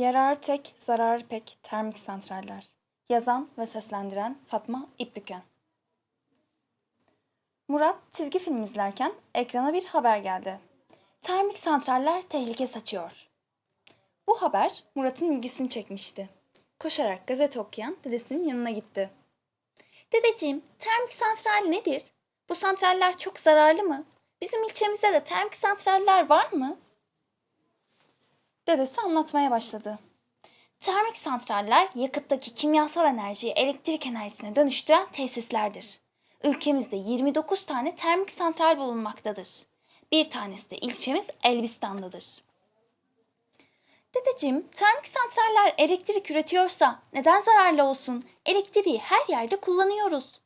Yararı tek, zararı pek termik santraller. Yazan ve seslendiren Fatma İpbüken. Murat çizgi film izlerken ekrana bir haber geldi. Termik santraller tehlike saçıyor. Bu haber Murat'ın ilgisini çekmişti. Koşarak gazete okuyan dedesinin yanına gitti. Dedeciğim, termik santral nedir? Bu santraller çok zararlı mı? Bizim ilçemizde de termik santraller var mı? Dedesi anlatmaya başladı. Termik santraller yakıttaki kimyasal enerjiyi elektrik enerjisine dönüştüren tesislerdir. Ülkemizde 29 tane termik santral bulunmaktadır. Bir tanesi de ilçemiz Elbistan'dadır. Dedeciğim, termik santraller elektrik üretiyorsa neden zararlı olsun? Elektriği her yerde kullanıyoruz.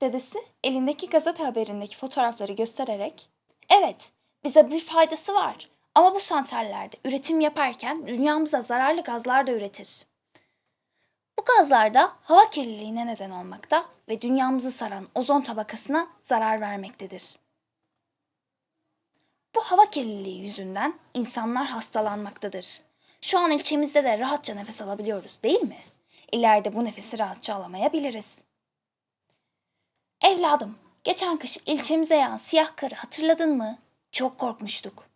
Dedesi elindeki gazete haberindeki fotoğrafları göstererek, "Evet, bize bir faydası var. Ama bu santrallerde üretim yaparken dünyamıza zararlı gazlar da üretir. Bu gazlar da hava kirliliğine neden olmakta ve dünyamızı saran ozon tabakasına zarar vermektedir. Bu hava kirliliği yüzünden insanlar hastalanmaktadır. Şu an ilçemizde de rahatça nefes alabiliyoruz değil mi? İleride bu nefesi rahatça alamayabiliriz. Evladım, geçen kış ilçemize yağan siyah karı hatırladın mı? Çok korkmuştuk.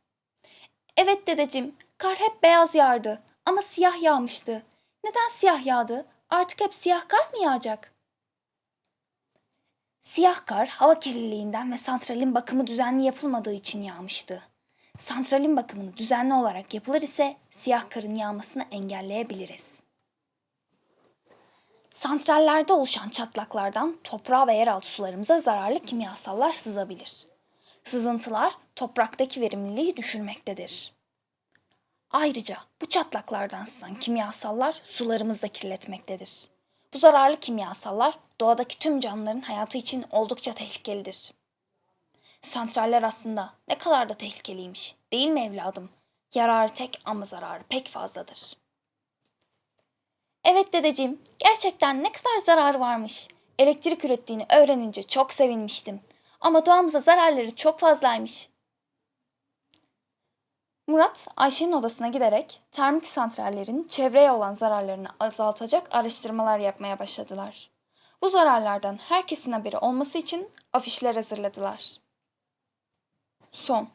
Evet dedeciğim, kar hep beyaz yağardı ama siyah yağmıştı. Neden siyah yağdı? Artık hep siyah kar mı yağacak? Siyah kar hava kirliliğinden ve santralin bakımı düzenli yapılmadığı için yağmıştı. Santralin bakımını düzenli olarak yapılır ise siyah karın yağmasını engelleyebiliriz. Santrallerde oluşan çatlaklardan toprağa ve yeraltı sularımıza zararlı kimyasallar sızabilir. Sızıntılar topraktaki verimliliği düşürmektedir. Ayrıca bu çatlaklardan sızan kimyasallar sularımızı da kirletmektedir. Bu zararlı kimyasallar doğadaki tüm canlıların hayatı için oldukça tehlikelidir. Santraller aslında ne kadar da tehlikeliymiş, değil mi evladım? Yararı tek ama zararı pek fazladır. Evet dedeciğim, gerçekten ne kadar zararı varmış. Elektrik ürettiğini öğrenince çok sevinmiştim. Ama doğamıza zararları çok fazlaymış. Murat, Ayşe'nin odasına giderek termik santrallerin çevreye olan zararlarını azaltacak araştırmalar yapmaya başladılar. Bu zararlardan herkesin haberi olması için afişler hazırladılar. Son